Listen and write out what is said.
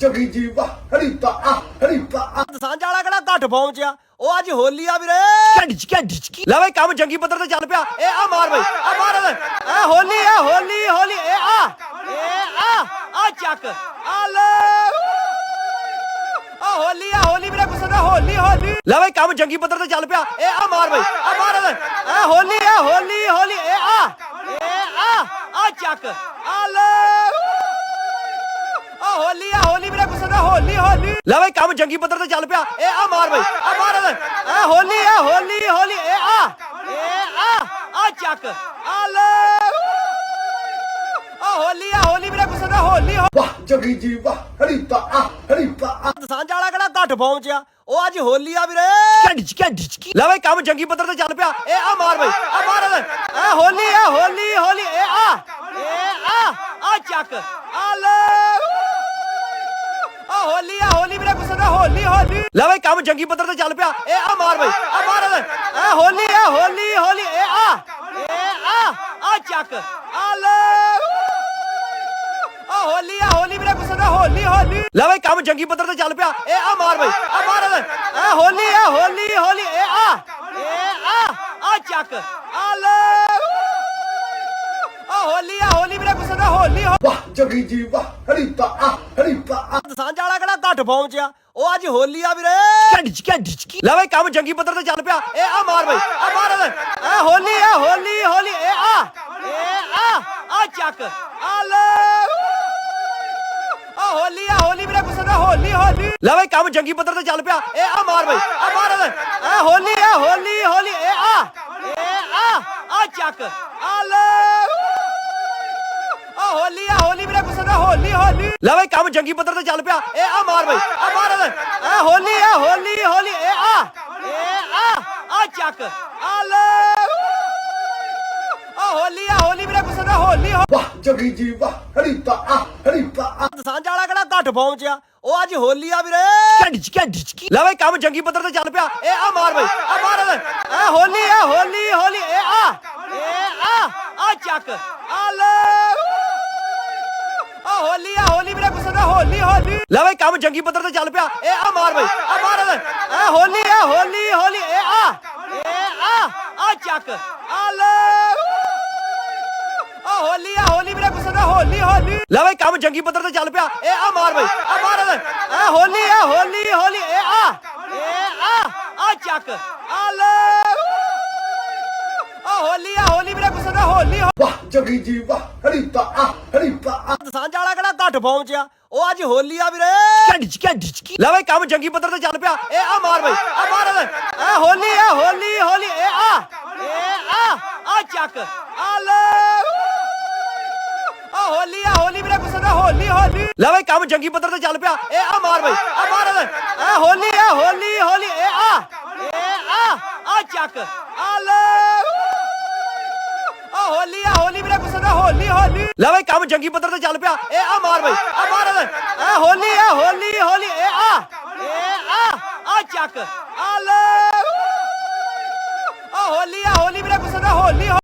ਜਗੀ ਜੀ ਵਾਹ ਹਰੀਤਾ ਆ ਹਰੀਤਾ ਆ। ਦਸਾਂਝ ਵਾਲਾ ਕਿਹੜਾ ਘੱਟ ਫਾਰਮ ਚ ਆ ਉਹ ਅੱਜ ਹੋਲੀ ਆ ਵੀਰੇ। ਘੰਡਿਚ ਘੰਡਿਚ ਲੈ ਬਈ ਕੰਮ ਜੰਗੀ ਪੱਧਰ ਤੇ ਚੱਲ ਪਿਆ। ਇਹ ਆ ਮਾਰ ਬਈ ਆ ਮਾਰ ਇਹ ਹੋਲੀ ਆ ਹੋਲੀ ਹੋਲੀ ਇਹ ਆ। ਇਹ ਆ ਆ ਚੱਕ। ਆ ਲੈ। ਆ ਹੋਲੀ ਆ ਹੋਲੀ ਵੀਰੇ ਗੁੱਸੇ ਦਾ ਹੋਲੀ ਹੋਲੀ। ਲੈ ਬਈ ਕੰਮ ਜੰਗੀ ਪੱਧਰ ਤੇ ਚੱਲ ਪਿਆ। ਇਹ ਆ ਮਾਰ ਬਈ ਆ ਮਾਰ ਇਹ ਹੋਲੀ ਆ ਹੋਲੀ ਹੋਲੀ ਇਹ ਆ। ਇਹ ਆ ਆ ਚੱਕ। ਆ ਲੈ। ਆ ਹੋਲੀ ਆ ਹੋਲੀ ਵੀਰੇ ਗੁੱਸੇ ਦਾ ਹੋਲੀ ਹੋਲੀ। ਲੈ ਬਈ ਕੰਮ ਜੰਗੀ ਪੱਧਰ ਤੇ ਚੱਲ ਪਿਆ। ਇਹ ਆ ਮਾਰ ਬਈ ਆ ਮਾਰ ਇਹ ਹੋਲੀ ਆ ਹੋਲੀ ਹੋਲੀ ਇਹ ਆ। ਇਹ ਆ ਆ ਚੱਕ। ਆ ਲੈ। ਆ ਹੋਲੀ ਆ ਹੋਲੀ ਵੀਰੇ ਗੁੱਸੇ ਦਾ ਹੋਲੀ ਵਾਹ ਜਗੀ ਜੀ ਵਾਹ। ਹਰੀਤਾ ਆ ਹਰੀਤਾ ਆ। ਦਸਾਂਝ ਵਾਲਾ ਕਿਹੜਾ ਘੱਟ ਫਾਰਮ ਚ ਆ? ਉਹ ਅੱਜ ਹੋਲੀ ਆ ਵੀਰੇ। ਘੰਡਿਚ ਘੰਡਿਚ ਲੈ ਬਈ ਕੰਮ ਜੰਗੀ ਪੱਧਰ ਤੇ ਚੱਲ ਪਿਆ। ਇਹ ਆ ਮਾਰ ਬਈ ਆ ਮਾਰ ਇਹ ਹੋਲੀ ਆ ਹੋਲੀ ਹੋਲੀ ਇਹ ਆ। ਇਹ ਆ ਆ ਚੱਕ ਆ ਲੈ ਆ ਹੋਲੀ ਆ ਹੋਲੀ ਵੀਰੇ ਗੁੱਸੇ ਦਾ ਹੋਲੀ ਹੋਲੀ। ਲੈ ਬਈ, ਕੰਮ ਜੰਗੀ ਪੱਧਰ ਤੇ ਚੱਲ ਪਿਆ। ਇਹ ਆ ਮਾਰ ਬਈ, ਆ ਮਾਰ ਇਹ ਹੋਲੀ, ਆ ਹੋਲੀ ਹੋਲੀ। ਇਹ ਆ ਇਹ ਆ ਆ ਚੱਕ। ਆ ਲੈ। ਆ ਹੋਲੀ ਆ ਹੋਲੀ ਵੀਰੇ, ਗੁੱਸੇ ਦਾ ਹੋਲੀ ਹੋਲੀ। ਲੈ ਬਈ, ਕੰਮ ਜੰਗੀ ਪੱਧਰ ਤੇ ਚੱਲ ਪਿਆ। ਇਹ ਆ ਮਾਰ ਬਈ, ਆ ਮਾਰ ਇਹ ਹੋਲੀ, ਆ ਹੋਲੀ ਹੋਲੀ। ਇਹ ਆ ਇਹ ਆ ਆ ਚੱਕ। ਆ ਲੈ। ਆ ਹੋਲੀ ਆ ਹੋਲੀ ਹੋ ਵਾਹ ਜਗੀ ਜੀ ਵਾਹ ਹਰੀਤਾ ਆ ਹਰੀਤਾ ਆ ਦਸਾਂਝ ਵਾਲਾ ਕਿਹੜਾ ਘੱਟ ਫਾਰਮ ਚ ਆ ਉਹ ਅੱਜ ਹੋਲੀ ਆ ਵੀਰੇ। ਘੰਡਿਚ ਘੰਡਿਚ ਲੈ ਬਈ ਕੰਮ ਜੰਗੀ ਪੱਧਰ ਤੇ ਚੱਲ ਪਿਆ। ਇਹ ਆ ਮਾਰ ਬਈ ਆ ਮਾਰ ਇਹ ਹੋਲੀ ਆ ਹੋਲੀ ਹੋਲੀ ਇਹ ਆ। ਇਹ ਆ ਆ ਚੱਕ। ਆ ਲੈ। ਆ ਹੋਲੀ ਆ ਹੋਲੀ ਵੀਰੇ ਗੁੱਸੇ ਦਾ ਹੋਲੀ ਹੋਲੀ। ਲੈ ਬਈ ਕੰਮ ਜੰਗੀ ਪੱਧਰ ਤੇ ਚੱਲ ਪਿਆ। ਇਹ ਆ ਮਾਰ ਬਈ ਆ ਮਾਰ ਇਹ ਹੋਲੀ ਆ ਹੋਲੀ ਹੋਲੀ ਇਹ ਆ। ਇਹ ਆ ਆ ਚੱਕ। ਆ ਆ ਹੋਲੀ ਆ ਹੋਲੀ ਵੀਰੇ ਗੁੱਸੇ ਦਾ ਹੋਲੀ ਹੋਲੀ। ਲੈ ਬਈ ਕੰਮ ਜੰਗੀ ਪੱਧਰ ਤੇ ਚੱਲ ਪਿਆ। ਇਹ ਆ ਮਾਰ ਬਈ ਆ ਮਾਰ ਇਹ ਹੋਲੀ ਆ ਹੋਲੀ ਹੋਲੀ ਇਹ ਆ। ਇਹ ਆ ਆ ਚੱਕ। ਆ ਲੈ। ਆ ਹੋਲੀ ਆ ਹੋਲੀ ਵੀਰੇ ਗੁੱਸੇ ਦਾ ਹੋਲੀ ਵਾਹ ਜਗੀ ਜੀ ਵਾਹ ਹਰੀਤਾ ਆ ਹਰੀਤਾ ਆ। ਦਸਾਂਝ ਵਾਲਾ ਕਿਹੜਾ ਘੱਟ ਫਾਰਮ ਚ ਆ? ਉਹ ਅੱਜ ਹੋਲੀ ਆ ਵੀਰੇ। ਘੰਡਿਚ ਘੰਡਿਚ ਲੈ ਬਈ ਕੰਮ ਜੰਗੀ ਪੱਧਰ ਤੇ ਚੱਲ ਪਿਆ। ਇਹ ਆ ਮਾਰ ਬਈ ਆ ਮਾਰ ਇਹ ਹੋਲੀ ਆ ਹੋਲੀ ਹੋਲੀ ਇਹ ਆ। ਇਹ ਆ ਆ ਚੱਕ। ਆ ਲੈ ਆ ਹੋਲੀ ਆ ਹੋਲੀ ਵੀਰੇ ਗੁੱਸੇ ਦਾ ਹੋਲੀ ਹੋਲੀ। ਲੈ ਬਈ, ਕੰਮ ਜੰਗੀ ਪੱਧਰ ਤੇ ਚੱਲ ਪਿਆ। ਇਹ ਆ ਮਾਰ ਬਈ, ਆ ਮਾਰ ਇਹ ਹੋਲੀ, ਆ ਹੋਲੀ ਹੋਲੀ। ਇਹ ਆ ਇਹ ਆ ਆ ਚੱਕ। ਆ ਲੈ। ਆ ਹੋਲੀ ਆ ਹੋਲੀ ਵੀਰੇ, ਗੁੱਸੇ ਦਾ ਹੋਲੀ ਹੋਲੀ। ਲੈ ਬਈ, ਕੰਮ ਜੰਗੀ ਪੱਧਰ ਤੇ ਚੱਲ ਪਿਆ। ਇਹ ਆ ਮਾਰ ਬਈ, ਆ ਮਾਰ ਇਹ ਹੋਲੀ, ਆ ਹੋਲੀ ਹੋਲੀ। ਇਹ ਆ ਇਹ ਆ ਆ ਚੱਕ। ਆ ਲੈ ਆ ਹੋਲੀ ਆ ਹੋਲੀ ਵੀਰੇ ਗੁੱਸੇ ਦਾ ਹੋਲੀ ਹੋ ਵਾਹ ਜਗੀ ਜੀ ਵਾਹ ਹਰੀਤਾ ਆ ਹਰੀਤਾ ਆ। ਦਸਾਂਝ ਵਾਲਾ ਕਿਹੜਾ ਘੱਟ ਫਾਰਮ ਚ ਆ? ਉਹ ਅੱਜ ਹੋਲੀ ਆ ਵੀਰੇ। ਘੰਡਿਚ ਘੰਡਿਚ ਲੈ ਬਈ ਕੰਮ ਜੰਗੀ ਪੱਧਰ ਤੇ ਚੱਲ ਪਿਆ। ਇਹ ਆ ਮਾਰ ਬਈ ਆ ਮਾਰ ਇਹ ਹੋਲੀ ਆ ਹੋਲੀ ਹੋਲੀ ਇਹ ਆ। ਇਹ ਆ ਆ ਚੱਕ। ਆ ਲੈ। ਆ ਹੋਲੀ ਆ ਹੋਲੀ ਵੀਰੇ ਗੁੱਸੇ ਦਾ ਹੋਲੀ ਹੋਲੀ। ਲੈ ਬਈ ਕੰਮ ਜੰਗੀ ਪੱਧਰ ਤੇ ਚੱਲ ਪਿਆ। ਇਹ ਆ ਮਾਰ ਬਈ ਆ ਮਾਰ ਇਹ ਹੋਲੀ ਆ ਹੋਲੀ ਹੋਲੀ ਇਹ ਆ। ਇਹ ਆ ਆ ਚੱਕ। ਆ ਲੈ। ਹੋਲੀ ਆ, ਹੋਲੀ ਵੀਰੇ ਗੁੱਸੇ ਦਾ, ਹੋਲੀ ਹੋਲੀ। ਲੈ ਬਈ, ਕੰਮ ਜੰਗੀ ਪੱਧਰ ਤੇ ਚੱਲ ਪਿਆ। ਇਹ ਆ ਮਾਰ ਬਈ, ਆ ਮਾਰ ਇਹ ਹੋਲੀ ਆ ਹੋਲੀ ਹੋਲੀ, ਇਹ ਆ ਇਹ ਆ ਆ ਚੱਕ। ਆ ਲੈ। ਆ ਹੋਲੀ ਆ, ਹੋਲੀ ਵੀਰੇ ਗੁੱਸੇ ਦਾ ਹੋਲੀ।